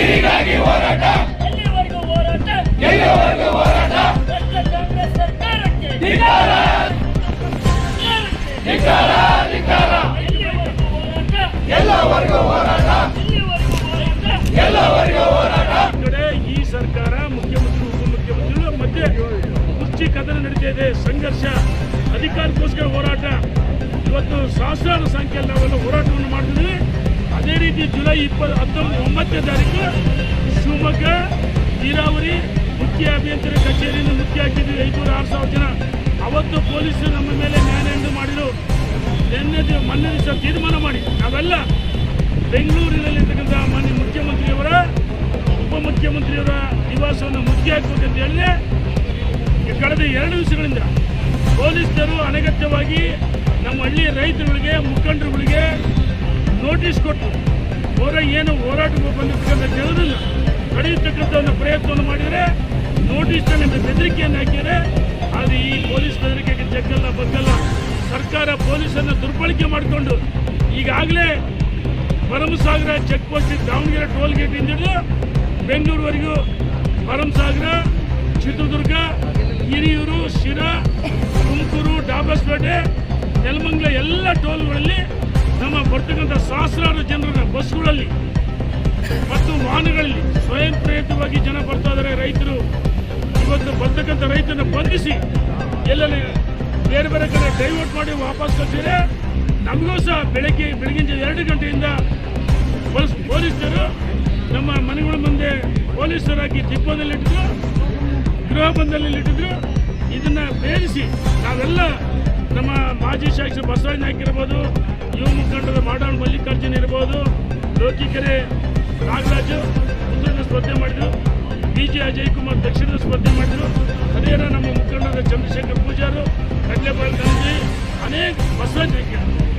ನೀರಿಗಾಗಿ ಹೋರಾಟ? ಎಲ್ಲಿವರೆಗೂ ಹೋರಾಟ? ಸರ್ಕಾರಕ್ಕೆ ಧಿಕ್ಕಾರ! ಧಿಕ್ಕಾರ! ಹೋರಾಟ? ಎಲ್ಲವರೆಗೂ ಹೋರಾಟ? ಎಲ್ಲಿವರೆಗೂ ಹೋರಾಟ? ಎಲ್ಲವರೆಗೂ ಹೋರಾಟ? ಕಡೆ ಈ ಸರ್ಕಾರ ಮುಖ್ಯಮಂತ್ರಿ ಉಪಮುಖ್ಯಮಂತ್ರಿಗಳ ಮಧ್ಯೆ ಕುರ್ಚಿ ಕದನ ನಡೀತಾ ಇದೆ ಸಂಘರ್ಷ ಅಧಿಕಾರಕ್ಕೋಸ್ಕರ ಹೋರಾಟ. ಇವತ್ತು ಸಹಸ್ರಾರು ಸಂಖ್ಯೆಯಲ್ಲಿ ನಾವೆಲ್ಲ ಹೋರಾಟವನ್ನು ಮಾಡ್ತಿದ್ದೀವಿ. ಅದೇ ರೀತಿ ಜುಲೈ ಇಪ್ಪತ್ತು ಹತ್ತೊಂಬತ್ತು ಒಂಬತ್ತನೇ ತಾರೀಕು ಶಿವಮೊಗ್ಗ, ನೀರಾವರಿ, ಮುಖ್ಯ ಅಭಿಯಂತರ ಕಚೇರಿಯನ್ನು ಮುಖ್ಯ ಹಾಕಿದ್ವಿ ಐನೂರು ಆರು ಸಾವಿರ ಜನ. ಅವತ್ತು ಪೊಲೀಸರು ನಮ್ಮ ಮೇಲೆ ನ್ಯಾಯಾಂಗ ಮಾಡಿದರು. ನಿನ್ನೆ ಮೊನ್ನೆ ದಿವಸ ತೀರ್ಮಾನ ಮಾಡಿ. ನಾವೆಲ್ಲ ಬೆಂಗಳೂರಿನಲ್ಲಿರ್ತಕ್ಕಂಥ ಮಾನ್ಯ ಮುಖ್ಯಮಂತ್ರಿಯವರ ಉಪಮುಖ್ಯಮಂತ್ರಿಯವರ ನಿವಾಸವನ್ನು ಮುಖ್ಯ ಹಾಕಬೇಕಂತ ಹೇಳಿದ್ರೆ ಕಳೆದ ಎರಡು ದಿವಸಗಳಿಂದ ಪೊಲೀಸರು ಅನಗತ್ಯವಾಗಿ ನಮ್ಮ ಹಳ್ಳಿಯ ರೈತರುಗಳಿಗೆ ಮುಖಂಡರುಗಳಿಗೆ ನೋಟಿಸ್ ಕೊಟ್ಟು ಅವರ ಏನು ಹೋರಾಟ ಬಂದಿರ್ತಕ್ಕಂಥ ಜನರನ್ನು ತಡೆಯತಕ್ಕಂಥ ಒಂದು ಪ್ರಯತ್ನವನ್ನು ಮಾಡಿದರೆ ನೋಟಿಸ್ನಲ್ಲಿ ಬೆದರಿಕೆಯನ್ನು ಹಾಕಿದರೆ ಆದರೆ ಈ ಪೊಲೀಸ್ ಬೆದರಿಕೆಗೆ ಜಗ್ಗಲ್ಲ, ಬಗ್ಗಲ್ಲ. ಸರ್ಕಾರ ಪೊಲೀಸನ್ನು ದುರ್ಬಳಕೆ ಮಾಡಿಕೊಂಡು ಈಗಾಗಲೇ Bharamasagara check post Davanagere toll gate ಹಿಂದಿಡಿದು ಬೆಂಗಳೂರುವರೆಗೂ ಭರಮಸಾಗರ, ಚಿತ್ರದುರ್ಗ, ಹಿರಿಯೂರು, ಶಿರಾ, ತುಮಕೂರು, ಡಾಬಸ್ಪೇಟೆ, ನೆಲಮಂಗ್ಲ ಎಲ್ಲ ಟೋಲ್ಗಳಲ್ಲಿ ನಮ್ಮ ಬರ್ತಕ್ಕಂಥ ಸಹಸ್ರಾರು ಜನರನ್ನ ಬಸ್ಗಳಲ್ಲಿ ಮತ್ತು ವಾಹನಗಳಲ್ಲಿ ಸ್ವಯಂ ಪ್ರೇರಿತವಾಗಿ ಜನ ಬರ್ತಾ ಇದ್ದಾರೆ ರೈತರು ಇವತ್ತು ಬರ್ತಕ್ಕಂಥ ರೈತನ ಬಂಧಿಸಿ ಎಲ್ಲೆಲ್ಲಿ ಬೇರೆ ಬೇರೆ ಕಡೆ ಡೈವರ್ಟ್ ಮಾಡಿ ವಾಪಸ್ ಕಳಿಸಿದ್ರೆ ನಮಗೂ ಸಹ ಬೆಳಗ್ಗೆ ಬೆಳಗಿನ ಎರಡು ಗಂಟೆಯಿಂದ ಪೊಲೀಸ್ ಪೊಲೀಸರು ನಮ್ಮ ಮನೆಗಳ ಮುಂದೆ ಪೊಲೀಸರಾಗಿ ದಿಬ್ಬದಲ್ಲಿಟ್ಟಿದ್ರು ಗೃಹ ಬಂದಲ್ಲಿ ಇಟ್ಟಿದ್ರು. ಇದನ್ನ ಬೇರಿಸಿ ನಾವೆಲ್ಲ ನಮ್ಮ ಮಾಜಿ ಶಾಸಕ ಬಸವರಾಜ ನಾಯ್ಕ ಇರ್ಬೋದು, ಯುವ ಮುಖಂಡರ ಮಾಡಾಳ್ ಮಲ್ಲಿಕಾರ್ಜುನ್ ಇರ್ಬೋದು, ಲೋಕಿಕೆರೆ ನಾಗರಾಜು ಉತ್ತರದ ಸ್ಪರ್ಧೆ ಮಾಡಿದರು. ಬಿ ಜೆ ಅಜಯ್ ಕುಮಾರ್ ದಕ್ಷಿಣದ ಸ್ಪರ್ಧೆ ಮಾಡಿದರು. ಅದೇ ನಮ್ಮ ಮುಖಂಡರ ಚಂದ್ರಶೇಖರ್ ಪೂಜಾರು ಕಡ್ಲೆಪಾಲ್ ಗಾಂಧಿ, ಅನೇಕ ಬಸವರಾಜ ನಾಯ್ಕ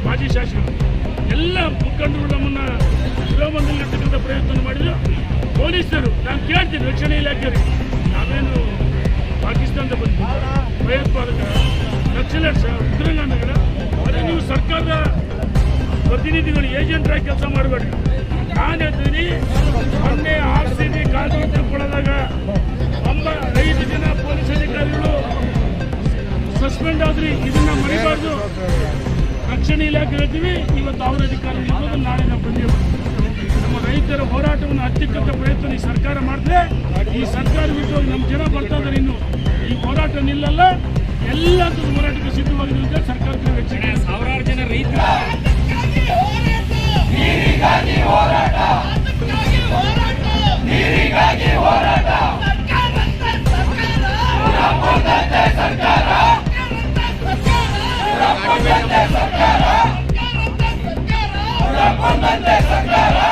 ಮಾಜಿ ಶಾಸಕರು. ಎಲ್ಲ ಮುಖಂಡರು ನಮ್ಮನ್ನು ಗೃಹಬಂಧನಲ್ಲಿರ್ತಕ್ಕಂಥ ಪ್ರಯತ್ನ ಮಾಡಿದರು. ಪೊಲೀಸರು, ನಾನು ಕೇಳ್ತೀನಿ ರಕ್ಷಣಾ ಇಲಾಖೆಯವರಿಗೆ. ನಾವೇನು ಪಾಕಿಸ್ತಾನದ ಬಂದು ಭಯೋತ್ಪಾದಕ ನಕ್ಸಲೈಟ್ಸ್ ಉಗ್ರಗಾಮಿಗಳ ಅದೇ ನೀವು ಸರ್ಕಾರದ ಪ್ರತಿನಿಧಿಗಳು ಏಜೆಂಟ್ರಾಗಿ ಕೆಲಸ ಮಾಡಬೇಡ್ರಿ. ನಾನು ಹೇಳ್ತೀನಿ ಮೊನ್ನೆ ಆರ್ ಸಿ ಬಿ ಕಾನೂನು ತಿಳ್ಕೊಳ್ಳೋದಾಗ ಒಂಬ ಐದು ಜನ ಪೊಲೀಸ್ ಅಧಿಕಾರಿಗಳು ಸಸ್ಪೆಂಡ್ ಆದ್ರಿ. ಇದನ್ನ ಮರಿಬಾರ್ದು. ರಕ್ಷಣೆ ಇಲಾಖೆ ಹೇಳ್ತೀವಿ. ಇವತ್ತು ಅವರ ಅಧಿಕಾರಿಗಳು ನಾಳೆ ನಾವು ಬಂದಿರೋ ನಮ್ಮ ರೈತರ ಹೋರಾಟವನ್ನು ಅತ್ಯುತ್ತ ಪ್ರಯತ್ನ ಈ ಸರ್ಕಾರ ಮಾಡಿದ್ರೆ ಈ ಸರ್ಕಾರ ಬಿಟ್ಟು ನಮ್ಮ ಜನ ಬರ್ತಾ ಇದ್ದಾರೆ ಇನ್ನು. ಈ ಹೋರಾಟ ನಿಲ್ಲಲ್ಲ. ಎಲ್ಲ ಅಂತ ಸರ್ಕಾರಕ್ಕೆ ರಕ್ಷಣೆ ಸಾವಿರಾರು ಜನ ರೈತರು. ನೀರಿಗಾಗಿ ಹೋರಾಟ. ನೀರಿಗಾಗಿ ಹೋರಾಟ. ಸರ್ಕಾರ. ಸರ್ಕಾರ. ಸರ್ಕಾರ.